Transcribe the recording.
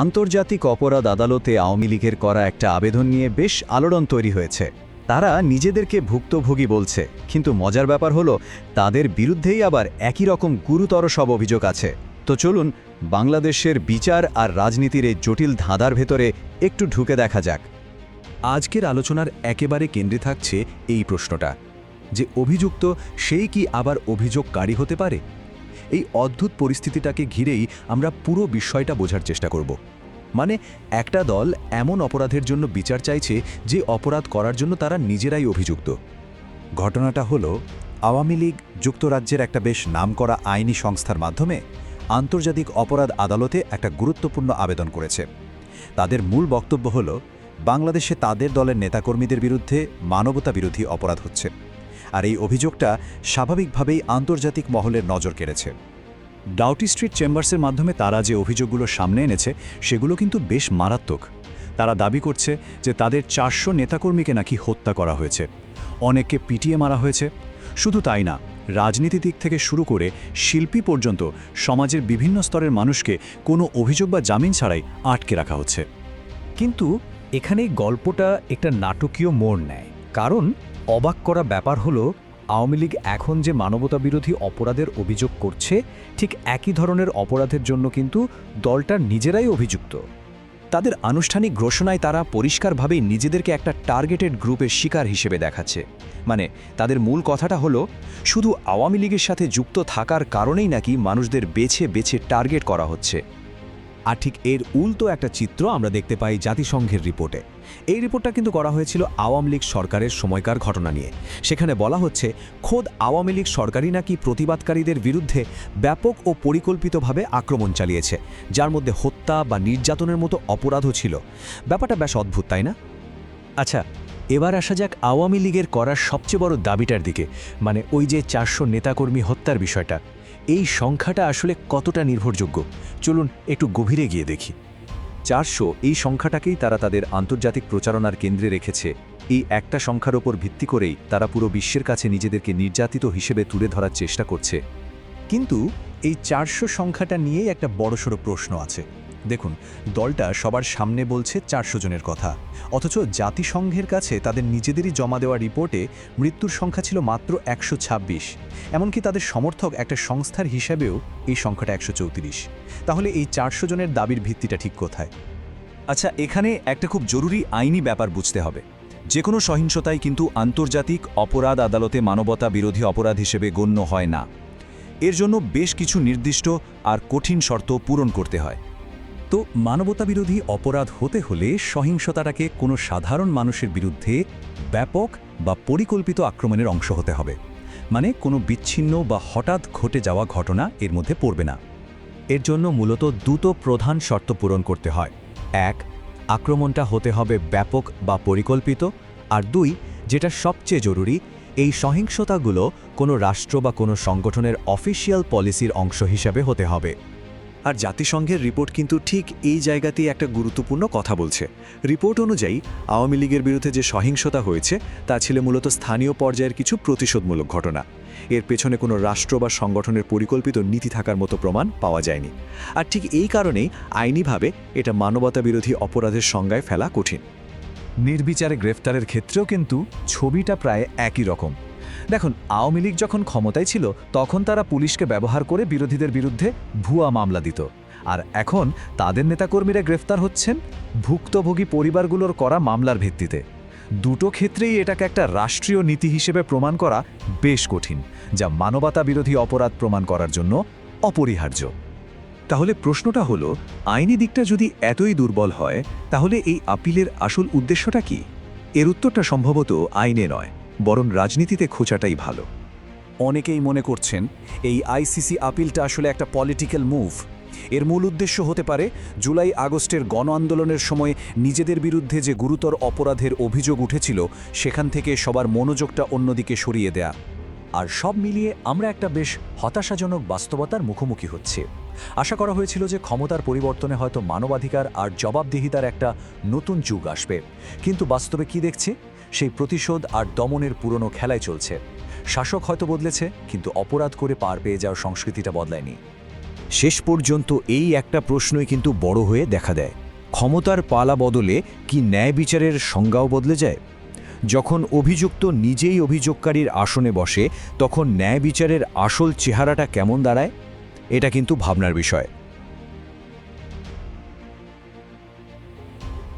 আন্তর্জাতিক অপরাধ আদালতে আওয়ামী লীগের করা একটা আবেদন নিয়ে বেশ আলোড়ন তৈরি হয়েছে। তারা নিজেদেরকে ভুক্তভোগী বলছে, কিন্তু মজার ব্যাপার হলো, তাদের বিরুদ্ধেই আবার একই রকম গুরুতর সব অভিযোগ আছে। তো চলুন, বাংলাদেশের বিচার আর রাজনীতির এই জটিল ধাঁধার ভেতরে একটু ঢুকে দেখা যাক। আজকের আলোচনার একেবারে কেন্দ্রে থাকছে এই প্রশ্নটা, যে অভিযুক্ত সেই কি আবার অভিযোগকারী হতে পারে? এই অদ্ভুত পরিস্থিতিটাকে ঘিরেই আমরা পুরো বিষয়টা বোঝার চেষ্টা করব। মানে একটা দল এমন অপরাধের জন্য বিচার চাইছে যে অপরাধ করার জন্য তারা নিজেরাই অভিযুক্ত। ঘটনাটা হলো, আওয়ামী লীগ যুক্তরাজ্যের একটা বেশ নামকরা আইনি সংস্থার মাধ্যমে আন্তর্জাতিক অপরাধ আদালতে একটা গুরুত্বপূর্ণ আবেদন করেছে। তাদের মূল বক্তব্য হল, বাংলাদেশে তাদের দলের নেতাকর্মীদের বিরুদ্ধে মানবতা বিরোধী অপরাধ হচ্ছে। আর এই অভিযোগটা স্বাভাবিকভাবেই আন্তর্জাতিক মহলের নজর কেড়েছে। ডাউটি স্ট্রিট চেম্বার্সের মাধ্যমে তারা যে অভিযোগগুলো সামনে এনেছে, সেগুলো কিন্তু বেশ মারাত্মক। তারা দাবি করছে যে তাদের চারশো নেতাকর্মীকে নাকি হত্যা করা হয়েছে। অনেককে পিটিয়ে মারা হয়েছে। শুধু তাই না, রাজনীতি দিক থেকে শুরু করে শিল্পী পর্যন্ত সমাজের বিভিন্ন স্তরের মানুষকে কোনো অভিযোগ বা জামিন ছাড়াই আটকে রাখা হচ্ছে। কিন্তু এখানে এই গল্পটা একটা নাটকীয় মোড় নেয়। কারণ অবাক করা ব্যাপার হলো আওয়ামী লীগ এখন যে মানবতা বিরোধী অপরাধের অভিযোগ করছে, ঠিক একই ধরনের অপরাধের জন্য কিন্তু দলটা নিজেরাই অভিযুক্ত। তাদের আনুষ্ঠানিক ঘোষণায় তারা পরিষ্কারভাবেই নিজেদেরকে একটা টার্গেটেড গ্রুপের শিকার হিসেবে দেখাচ্ছে। মানে তাদের মূল কথাটা হলো, শুধু আওয়ামী লীগের সাথে যুক্ত থাকার কারণেই নাকি মানুষদের বেছে বেছে টার্গেট করা হচ্ছে। আর ঠিক এর উল্টো একটা চিত্র আমরা দেখতে পাই জাতিসংঘের রিপোর্টে। এই রিপোর্টটা কিন্তু করা হয়েছিল আওয়ামী লীগ সরকারের সময়কার ঘটনা নিয়ে। সেখানে বলা হচ্ছে, খোদ আওয়ামী লীগ সরকারই নাকি প্রতিবাদকারীদের বিরুদ্ধে ব্যাপক ও পরিকল্পিতভাবে আক্রমণ চালিয়েছে, যার মধ্যে হত্যা বা নির্যাতনের মতো অপরাধও ছিল। ব্যাপারটা বেশ অদ্ভুত, তাই না? আচ্ছা এবার আসা যাক আওয়ামী লীগের করার সবচেয়ে বড় দাবিটার দিকে মানে ওই যে চারশো নেতাকর্মী হত্যার বিষয়টা। এই সংখ্যাটা আসলে কতটা নির্ভরযোগ্য? চলুন একটু গভীরে গিয়ে দেখি। চারশো এই সংখ্যাটাকেই তারা তাদের আন্তর্জাতিক প্রচারণার কেন্দ্রে রেখেছে। এই একটা সংখ্যার ওপর ভিত্তি করেই তারা পুরো বিশ্বের কাছে নিজেদেরকে নির্যাতিত হিসেবে তুলে ধরার চেষ্টা করছে। কিন্তু এই চারশো সংখ্যাটা নিয়েই একটা বড়সড় প্রশ্ন আছে। দেখুন, দলটা সবার সামনে বলছে চারশো জনের কথা। অথচ জাতিসংঘের কাছে তাদের নিজেদেরই জমা দেওয়া রিপোর্টে মৃত্যুর সংখ্যা ছিল মাত্র একশো ছাব্বিশ। এমনকি তাদের সমর্থক একটা সংস্থার হিসাবেও এই সংখ্যাটা একশো চৌত্রিশ। তাহলে এই চারশো জনের দাবির ভিত্তিটা ঠিক কোথায়? আচ্ছা এখানে একটা খুব জরুরি আইনি ব্যাপার বুঝতে হবে। যে কোনো সহিংসতাই কিন্তু আন্তর্জাতিক অপরাধ আদালতে মানবতা বিরোধী অপরাধ হিসেবে গণ্য হয় না। এর জন্য বেশ কিছু নির্দিষ্ট আর কঠিন শর্ত পূরণ করতে হয়। তো মানবতাবিরোধী অপরাধ হতে হলে সহিংসতাটাকে কোনো সাধারণ মানুষের বিরুদ্ধে ব্যাপক বা পরিকল্পিত আক্রমণের অংশ হতে হবে। মানে কোনো বিচ্ছিন্ন বা হঠাৎ ঘটে যাওয়া ঘটনা এর মধ্যে পড়বে না। এর জন্য মূলত দুটো প্রধান শর্ত পূরণ করতে হয়। এক, আক্রমণটা হতে হবে ব্যাপক বা পরিকল্পিত। আর দুই, যেটা সবচেয়ে জরুরি, এই সহিংসতাগুলো কোনো রাষ্ট্র বা কোনো সংগঠনের অফিসিয়াল পলিসির অংশ হিসাবে হতে হবে। আর জাতিসংঘের রিপোর্ট কিন্তু ঠিক এই জায়গাতেই একটা গুরুত্বপূর্ণ কথা বলছে। রিপোর্ট অনুযায়ী, আওয়ামী লীগের বিরুদ্ধে যে সহিংসতা হয়েছে, তা ছিল মূলত স্থানীয় পর্যায়ের কিছু প্রতিশোধমূলক ঘটনা। এর পেছনে কোনো রাষ্ট্র বা সংগঠনের পরিকল্পিত নীতি থাকার মতো প্রমাণ পাওয়া যায়নি। আর ঠিক এই কারণেই আইনিভাবে এটা মানবতা বিরোধী অপরাধের সংজ্ঞায় ফেলা কঠিন। নির্বিচারে গ্রেফতারের ক্ষেত্রেও কিন্তু ছবিটা প্রায় একই রকম। দেখুন, আওয়ামী লীগ যখন ক্ষমতায় ছিল, তখন তারা পুলিশকে ব্যবহার করে বিরোধীদের বিরুদ্ধে ভুয়া মামলা দিত। আর এখন তাদের নেতাকর্মীরা গ্রেফতার হচ্ছেন ভুক্তভোগী পরিবারগুলোর করা মামলার ভিত্তিতে। দুটো ক্ষেত্রেই এটাকে একটা রাষ্ট্রীয় নীতি হিসেবে প্রমাণ করা বেশ কঠিন, যা মানবতা বিরোধী অপরাধ প্রমাণ করার জন্য অপরিহার্য। তাহলে প্রশ্নটা হলো, আইনি দিকটা যদি এতই দুর্বল হয়, তাহলে এই আপিলের আসল উদ্দেশ্যটা কি? এর উত্তরটা সম্ভবত আইনে নয়। বরং রাজনীতিতে খোঁচাটাই ভালো। অনেকেই মনে করছেন এই আইসিসি আপিলটা আসলে একটা পলিটিক্যাল মুভ এর মূল উদ্দেশ্য হতে পারে জুলাই আগস্টের গণ আন্দোলনের সময় নিজেদের বিরুদ্ধে যে গুরুতর অপরাধের অভিযোগ উঠেছিল, সেখান থেকে সবার মনোযোগটা অন্যদিকে সরিয়ে দেয়া। আর সব মিলিয়ে আমরা একটা বেশ হতাশাজনক বাস্তবতার মুখোমুখি হচ্ছে। আশা করা হয়েছিল যে ক্ষমতার পরিবর্তনে হয়তো মানবাধিকার আর জবাবদিহিতার একটা নতুন যুগ আসবে। কিন্তু বাস্তবে কি দেখছি? সেই প্রতিশোধ আর দমনের পুরনো খেলায় চলছে। শাসক হয়তো বদলেছে, কিন্তু অপরাধ করে পার পেয়ে যাওয়ার সংস্কৃতিটা বদলায়নি। শেষ পর্যন্ত এই একটা প্রশ্নই কিন্তু বড় হয়ে দেখা দেয়। ক্ষমতার পালা বদলে কি ন্যায় বিচারের সংজ্ঞাও বদলে যায়? যখন অভিযুক্ত নিজেই অভিযোগকারীর আসনে বসে, তখন ন্যায় বিচারের আসল চেহারাটা কেমন দাঁড়ায়? এটা কিন্তু ভাবনার বিষয়।